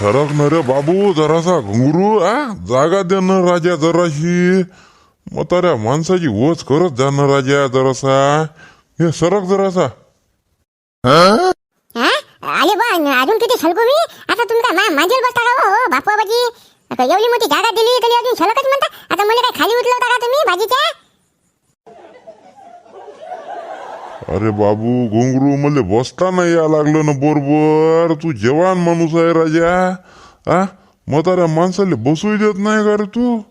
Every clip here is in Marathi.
अरे सरक न रे बाबू जरासा घुंगरू आ? जागा दे न राजा जराशी. म्हाताऱ्या माणसाची वच करत जा न राजा जरासा. हे सरक जरासा. हा? आले बा अजून किती छलकू मी? आता तुम्ही काय मा- माझ्यावर बसता का हो? बापू बाबाजी. आता एवढी मोठी जागा दिली तरी अजून छलकच म्हणता? आता मला काय खाली उचलवता का तुम्ही भाजीच्या अरे बाबू घुंगरू मले बसता नाही या लागलं ना बरोबर. तू जवान माणूस आहे राजा. आ? म्हाताऱ्या माणसाला बसू देत नाही का रे तू?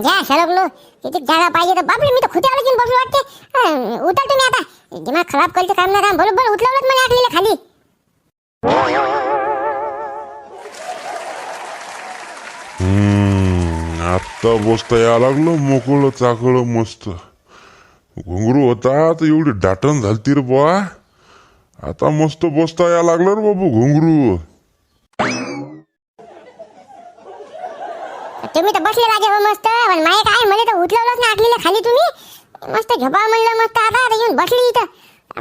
घ्या छलकलो किती जागा पाहिजे तर बापरे मी तर खुट्यावर घेऊन बसलो वाटते. अं, उतर तुम्ही आता. दिमाग खराब करते काम ना काम बरोबर उतरवलं मला आखलेलं खाली. आत्ता बसता या लागलं मोकळं चाकळं मस्त. घुंगरू होता तर एवढी दाटण झालती रे बा आता मस्त बसता या लागलं रे बाबू घुंगरू. तुम्ही तर बसले राजा हो मस्त पण माय काय मला तर उचलवलंच ना आखलेलं खाली तुम्ही. मस्त झोपा म्हणलं मस्त आता आता येऊन बसली इथं.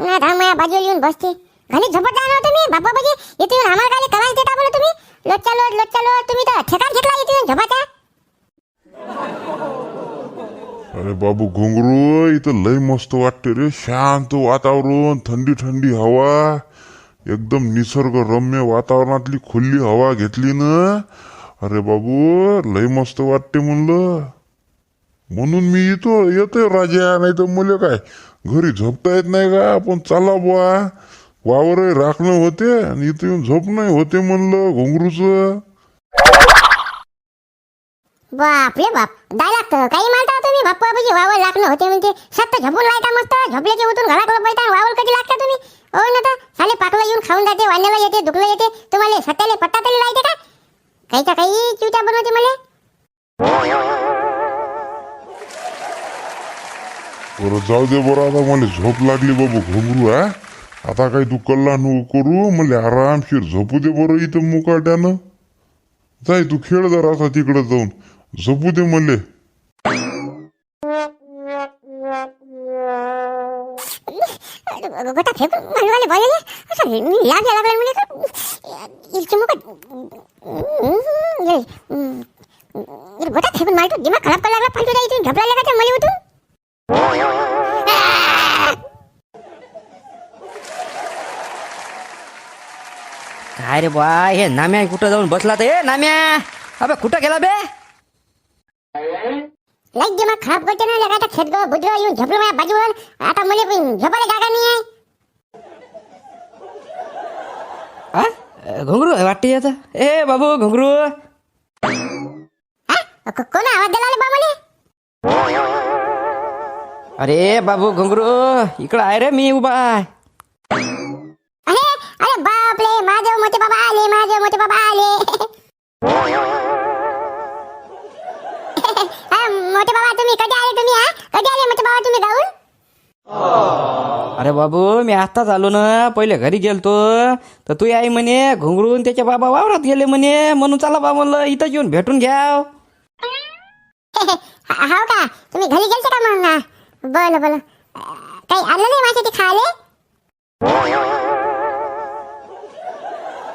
ना धाम माझ्या बाजूला येऊन बसते. घरी झोपत जा ना हो तुम्ही बाबा बाजी? इथे येऊन आम्हाला काय करायला देता बोला तुम्ही? लोटच्या लोट लोटच्या लोट तुम्ही तर ठेकाण घेतला इथे येऊन झोपाचा अरे बाबू घुंगरू इथं लय मस्त वाटते रे. शांत वातावरण थंडी थंडी हवा. एकदम निसर्ग रम्य वातावरणातली खुल्ली हवा घेतली ना. अरे बाबू लय मस्त वाटते म्हणलं. म्हणून मी येतो येतोय राजा नाही तर मुले काय? घरी झोपता येत नाही का? आपण चला बुवा. वावर राखणं होते आणि इथं येऊन झोपणं होते म्हणलं घुंगरूचं. बाप रे बाप. डायलॉग काही मानता तुम्ही? बाप बाजी वावर लागणं होते म्हणते सत्त झोपून लायता मस्त. झोपल्याचे उठून घराकडे पळता वावर कधी लागता तुम्ही? हो ना तर. साले पाकलं येऊन खाऊन जाते वाण्याला येते दुखलं येते. तुम्हाला सत्याले पट्टा तरी लायते का? काही का काही चिवट्या बनवते मला? बरं जाऊ दे बरं आता. मला झोप लागली बाबू घुंगरू हा? आता काही दुकल्ला कल्ला नको करू. मला आरामशीर झोपू दे बरं इथं मुकाट्यानं. जाय तू खेळ जरा आता तिकडं जाऊन. झोपू दे मले गोटा फेकून मला बोलले असं लाग लागला म्हणजे का चिमुक गोटा फेकून मारतो दिमाग खराब करायला लागला फालतू इथून झोपला का मला उठून काय रे बा हे नाम्या कुठं जाऊन बसला ए नाम्या अबे कुठं गेला बे लाईक दिमाग खराब करते ना लगा आता खेत गो बुद्ध येऊन झोपलो माझ्या बाजूवर आता मला पण झोपायला जागा नाही आहे? घुंगरू वाटते आता। ए बाबू घुंगरू हा? कोण आवाज दिला रे बा मला अरे बाबू घुंगरू इकडं आहे रे मी उभा आहे. अरे अरे बाप रे माझे मोठे बाबा आले माझे मोठे बाबा आले. मोठे बाबा तुम्ही कधी आले तुम्ही हा? कधी आले मोठे बाबा तुम्ही गाऊन अरे बाबू मी आत्ताच आलो ना. पहिले घरी गेलतो. तर तू आई म्हणे घुंगरून त्याच्या बाबा वावरात गेले म्हणे. म्हणून चला बा म्हणलं इथं येऊन भेटून घ्याव. हो का? तुम्ही घरी गेलते का मग? बरं बरं. अं, काही आलं नाही माझ्या ते खाले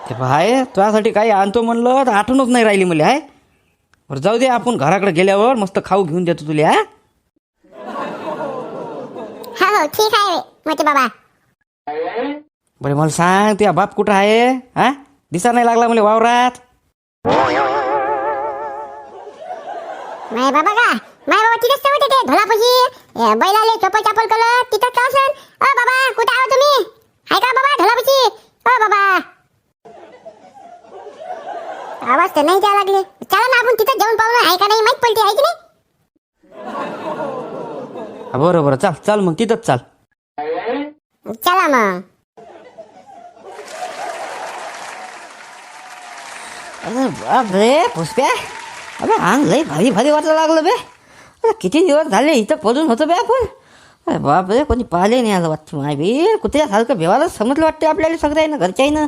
ते भाय तुझ्यासाठी काही आणतो म्हणलं तर आठवणच नाही राहिली मला हाय. बरं जाऊ दे आपण घराकडे गेल्यावर मस्त खाऊ घेऊन देतो तुला हा? हो हो ठीक आहे बाबा. बरे मला सांग तुझ्या बाप कुठं आहे हा? दिसा नाही लागला मला वावरात? माय बाबा का? माय बाबा तिथेच तर होते ते धोलापाशी अं, बैलाले चपल चापल करत तिथंच का असन अ बाबा कुठे आहो तुम्ही? हाय का बाबा धोलापाशी अ बाबा. आवाज तर नाही द्या लागले. चला ना आपण तिथं जाऊन पाहू ना आहे का नाही माहीत पडते आहे की नाही? हा, बरं बरं चाल चाल मग तिथंच चाल. चला मग. अरे बाप रे पुष्प्या अबे अंग लई भारी भारी वाटायला लागलं बे. अरे किती दिवस झाले इथं पडून होतं बे आपण. अरे बाप रे कोणी पाहिले नाही आलं वाटतं. माय बी कुत्र्यासारखं भेवायला समजलं वाटतं आपल्याला सगळ्यांना घरच्या ना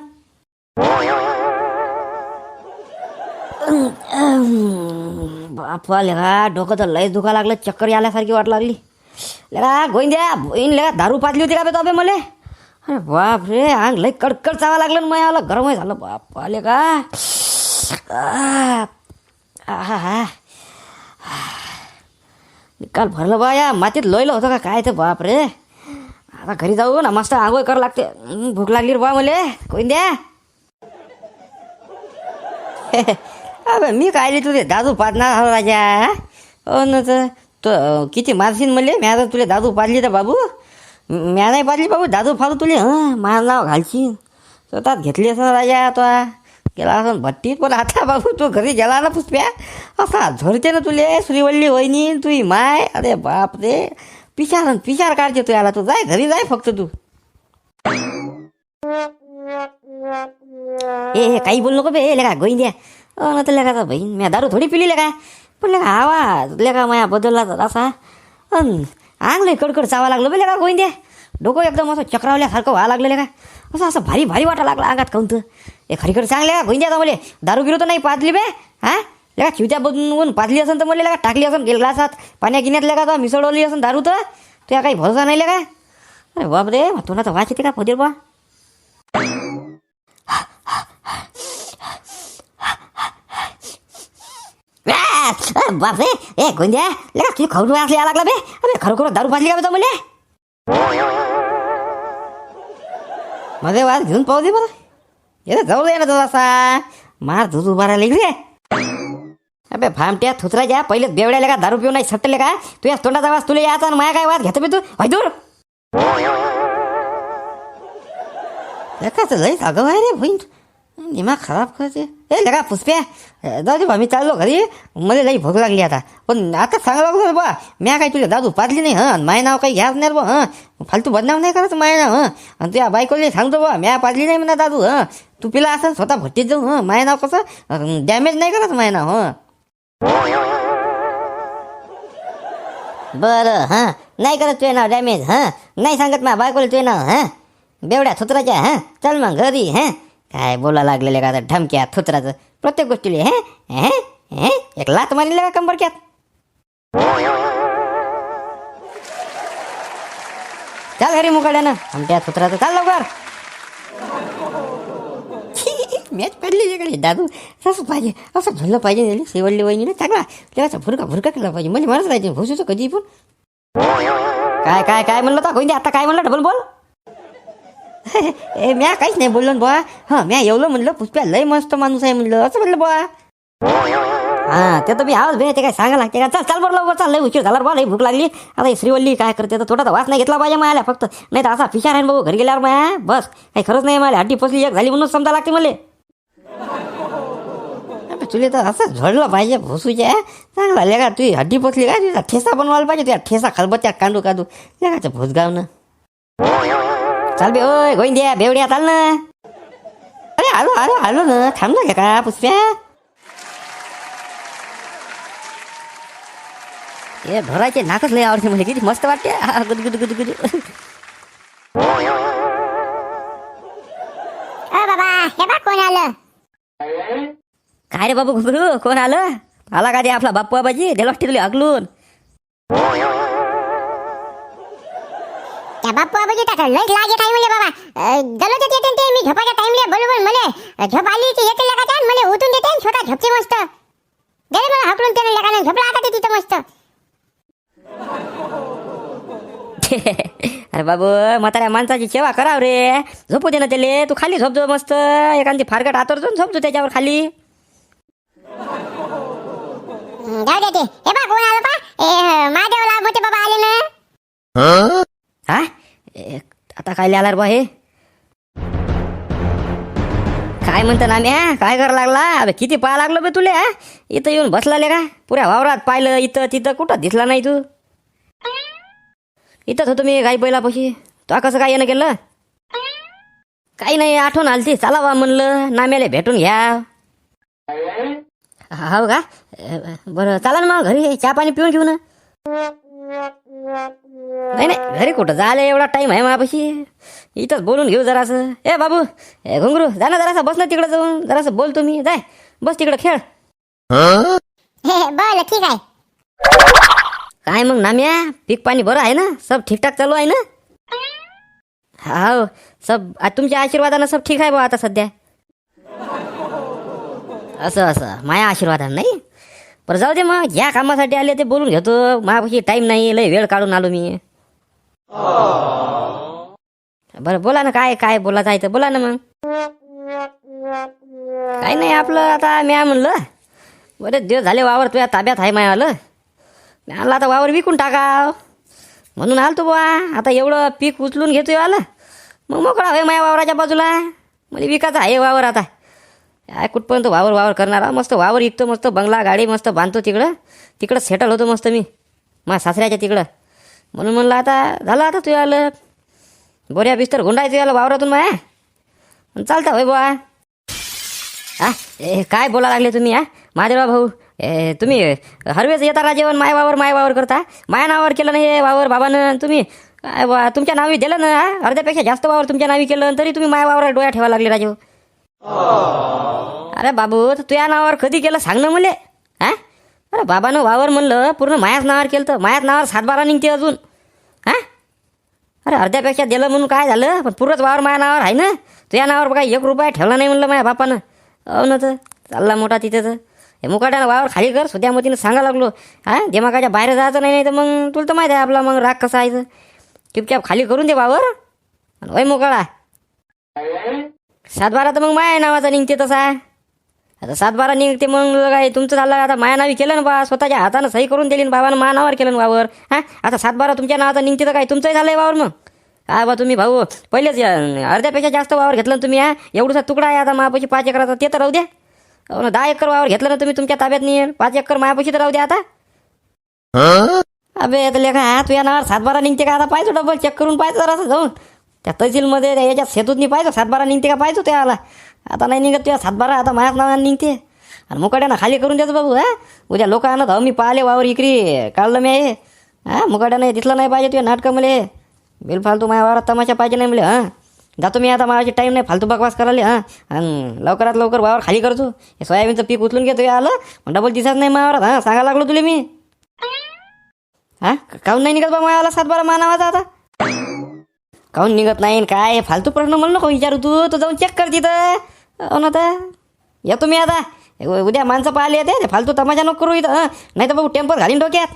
बापा लेगा डोकं तर लयच दुखा लागलं. चक्कर आल्यासारखी वाट लागली. लेखा गोईन द्या बहीण लेगा दारू पाजली होती का बे तो बे मले? अरे बाप रे अंग लई कडकड चावा लागलं ना मला गरम झालं. बाप आले का निकाल भरलं बा या मातीत लोयलं होतं का? काय ते बाप रे आता घरी जाऊ ना मस्त आंघोळ करावं लागते. भूक लागली रे बा मले. कोण द्या अबे मी कायले तुले दादू पाजणार हा राजा हो? न तर तो किती मारशील म्हणले? म्या तुले दादू पाजली तर बाबू. म्या नाही पाजली बाबू दादू फाडू तुले हं? माझं नाव घालशीन. स्वतःच घेतली असं राजा तो गेला असं भट्टीत पण आता बाबू तू घरी गेला ना पुष्प्या. असा झरते ना तुले श्रीवल्ली वहिनी तुही माय. अरे बाप रे. पिशार पिशार काढते तू याला तू. जाय घरी जाय फक्त तू. ए काही बोल नको बे ए लेका गोईन द्या अ तर लेका बहीण म्या दारू थोडी पिली काय पण लेखा आवाज लेखा माया बदलला तर असा. अन आंगले कडकड चावा लागलं बे लेखा गोईन द्या डोकं एकदम असं चक्रावल्यासारखं व्हायला लागलं लेका. असं असं भारी भारी वाटा लागला अंगात काऊन तर. ए खरीकडे चांगले का गोईन द्या मले दारू गिरू तर नाही पाजली बे. हा? लेखा चिवत्या बनवून पाजली असेल तर मला लेखा टाकली असेल ग्लासात. पाण्या गिन्यात लेखा तर मिसळवली असेल दारू तर. तुला काही भरोसा नाही लेखा अरे बाप रे तुला तर वाच येते का पदीर बा आ, बापरे. ए गोंद्या लेका तुझी खवडू असली लागला बे. अरे खरोखर दारू पाजली का बे तो मुले मध्ये वाज घेऊन पाहू दे ये येते जाऊ दे ना जरासा मार दूध उभा राहिला दे अबे फामट्या या पहिले बेवड्याला का दारू पिऊन नाही सटले का? तुझ्या तोंडाचा वास तुला याचा आणि माया काय वाद घेतो बे तू? भाई दूर. लेकाचं लई अगं आहे रे बहीण दिमाग खराब करते. ए लगा पुष्प्या दादू दे बा मी चाललो घरी मला लई भूक लागली आता पण आता सांगा लागलो बा म्या काही तुला दादू पाजली नाही हं माय नाव काही घ्याच नाही बा हं फालतू बदनाम नाही करत माय नाव हं आणि तुझ्या बायकोला सांगतो बा म्या पाजली नाही म्हणा दादू हं तू पिला असं स्वतः भट्टीत जाऊ हं माय नाव कसं डॅमेज नाही करत माय नाव हं बरं हां नाही करत तुझे नाव डॅमेज हां नाही सांगत मा बायकोला तुझे नाव हां बेवड्या थुत्राच्या हां चल मग घरी हां काय बोला लागलेले का आता? ढमक्या थुत्राचं. प्रत्येक गोष्टीले हे? हे? हे? एक लात मारलेलं का कंबरक्यात? चाल घरी मुकाड्यानं आमच्या थुत्राचं चाल लवकर. मॅच पडली इकडे दादू. असं पाहिजे असं झुललं पाहिजे त्याला शेवडली वहिनीने चांगला. त्याचा भुरका भुरका केला पाहिजे. म्हणजे मलाच राहायचे भुसूचं कधी पण काय काय काय म्हणलं होता? गोविंद आता काय म्हणलं? डबल बोल. ए म्या काहीच नाही बोललो ना बुवा. हा म्या एवढं म्हणलं पुष्प्या लय मस्त माणूस आहे म्हणलं. असं म्हणलं बुवा. हा ते तर मी आवाज भे ते काय सांगा लागते का? चल चल बरं लवकर चाल लय उशीर झाला बा लय भूक लागली. आता ही श्रीवल्ली काय करते तर थोडा वास नाही घेतला पाहिजे मला फक्त. नाही तर असा फिशार आहे ना भाऊ घरी गेल्यावर माया. बस काही खरंच नाही मला हड्डी पसली एक झाली म्हणून समजा लागते मला. अबे, तुले तर असं झडलं पाहिजे भोसूच्या चांगला लेगा तुझी हड्डी पोचली काय तुझा ठेसा बनवायला पाहिजे? तुझ्या ठेसा खलबत्या कांडू कांडू लेगाच्या भोसगावनं. चाल बे ओय गोविंद्या बेवड्या चाल ना अरे आलो आलो आलो ना थांब ना का पुष्प्या ए ढोराचे नाकच लय आवडते म्हणजे किती मस्त वाटते गुद गुद गुद गुद बाबा हे बा कोण आलं काय रे बाबू घुगरू कोण आलं आला का ते आपला बाप्पू बाबाजी दिला तुला अगलून टाका लय लागे टाइम ले बाबा? ते येते ते मी झोपाच्या टाइम ले बरोबर मले. झोप आली की येते लगा त्या मले उठून देते आणि छोटा झोपते मस्त. गेले मला हकलून त्याने लगा झोपला आता ते तिथं मस्त. अरे बाबू म्हाताऱ्या माणसाची सेवा कराव रे. झोपू दे ना त्याले. तू खाली झोपतो मस्त. एखादी फारकट आतरतो झोपतो त्याच्यावर खाली. जाऊ दे ते. हे बा कोण आलं पा? ए महादेवला मोठे बाबा आले ना. हा? आता काय आला बा हे काय म्हणता ना म्या काय करा लागला? अबे किती पाहा लागलो बे तुले हा? इथं येऊन बसला का? पुऱ्या वावरात पाहिलं इथं तिथं कुठं दिसला नाही तू? इथंच होतो मी गाई बैलापाशी. तो कसं काय येणं केलं? काही नाही आठवण आली ती चला म्हणलं नाम्याला भेटून घ्या. हो का? बरं चाला ना मग घरी चहा पाणी पिऊन घेऊ ना. नाही नाही घरी कुठं झालं एवढा टाईम आहे माझ्यापाशी इथंच बोलून घेऊ जरासं. ए बाबू ए घुंगरू जा ना जरासं बस ना तिकडं जाऊन. जरासं बोल तुम्ही. जाय बस तिकडं खेळ. बरं ठीक आहे. काय मग नाम्या? पीक पाणी बरं आहे ना? सब ठीकठाक चालू आहे ना? हो सब आ, तुमच्या आशीर्वादानं सब ठीक आहे बा आता सध्या. असं असं माया आशीर्वादानं नाही? बरं जाऊ दे मग. ज्या कामासाठी आले ते बोलून घेतो. माझ्यापाशी टाईम नाही लय वेळ काढून आलो मी. बरं बोला ना काय काय बोलायचं आहे तर बोला ना मग. काही नाही आपलं आता मी म्हणलं. बरेच दिवस झाले वावर तुझ्या ताब्यात आहे माय आलं मी आणलं आता वावर विकून टाकाव. म्हणून आलतो बुवा आता एवढं पीक उचलून घेतोय आलं मग मोकळा होय माझ्या वावराच्या बाजूला. मला विकायचा आहे वावर आता. काय कुठपर्यंत वावर वावर करणारा? मस्त वावर विकतो मस्त बंगला गाडी मस्त बांधतो तिकडं. तिकडं सेटल होतो मस्त मी. माझ्या सासऱ्याच्या तिकडं. म्हणून म्हणलं आता झालं आता तू आलं बोऱ्या बिस्तर गुंडायचं याला वावरातून माया चालतं होय बुवा. हा ए काय बोला लागले तुम्ही हा? महादेवा भाऊ ए तुम्ही हरवेच येता का जेवण? माय वावर माय वावर करता? माया नावावर केलं नाही हे वावर बाबानं तुम्ही? काय बा तुमच्या नावी दिलं ना हा? अर्ध्यापेक्षा जास्त वावर तुमच्या नावी केलं तरी तुम्ही माय वावर डोळ्या ठेवा लागले राजेव हो. अरे बाबू तू या नावावर कधी केलं? सांग ना मुले हा? अरे बाबानं वावर म्हणलं पूर्ण मायाच नावावर केलं तर मायाच नावावर सातबारा निघते अजून. हां? अरे अर्ध्यापेक्षा दिलं म्हणून काय झालं? पण पूर्णच वावर माया नावावर आहे ना? तुझ्या नावावर बघा एक रुपया ठेवला नाही म्हणलं माझ्या बापानं. अहो ना तर चालला मोठा तिथे तर. हे मुकाट्यानं वावर खाली कर सुद्या मतीनं सांगा लागलो. हां? दिमागाच्या बाहेर जायचं नाही नाही तर मग तुला तर माहीत आहे आपला मग राग कसा आहे तर. खाली करून दे वावर. आणि वय मोकळा. सातबारा तर मग माया नावाचा निघते तसा. आता सातबारा निघते मग काय तुमचं झालं आता माया नावी केलं ना बा स्वतःच्या हातानं सही करून दिली ना बाबानं मा नावावर केलं ना वावर. हा? आता सातबारा तुमच्या नावाचा निघते तर काय तुमचंही झालंय वावर मग. काय बा तुम्ही भाऊ पहिलेच अर्ध्यापेक्षा जास्त वावर घेतलं ना तुम्ही हा? एवढसा तुकडा आहे आता मायापाशी पाच एकराचा ते तर राहू द्या. हो ना दहा एकर वावर घेतलं ना तुम्ही तुमच्या ताब्यात नाही पाच एकर मायापाशी तर राहू द्या आता. अबे तर लेखा तुझ्या नावावर सातबारा निघते का? आता पाहिजे डबल चेक करून पाहिजे जरा जाऊन. त्या तहसीलमध्ये त्या याच्यात सेतूत नाही बारा सातबारा निघते का? पाहिजे त्याला आता नाही निघत तुझ्या सातबारा आता माझ्याच नावाने निघते. आणि मुकाट्यानं खाली करून द्यायचं बाबू हा? उद्या लोक आणत हो मी पाहिले वावर इकरी काढलं मी आहे. हा? मुकाट्यानं दिसलं नाही पाहिजे तुझ्या नाटकं मले बिलफालतू माझ्या वावरात तमाशा पाहिजे नाही म्हले हां? जातो मी आता माझी टाईम नाही फालतू बकवास करायला हां? आणि लवकरात लवकर वावर खाली करतो. हे सोयाबीनचं पीक उचलून घेतो हे आलं. पण डबल दिसत नाही माझ्यावर हां? सांगायला लागलो तुला मी. हा? काऊन नाही निघत बा मला सातबारा मानावाचा आता? काऊन निघत नाही काय? फालतू प्रश्न म्हणलं नको विचारू तू. तू जाऊन चेक कर तिथं. हो ना आता येतो मी आता. उद्या माणसं पाहिले येते ते फालतू तमाशा नको करू इथं नाही तर भाऊ टेम्पर घालीन डोक्यात.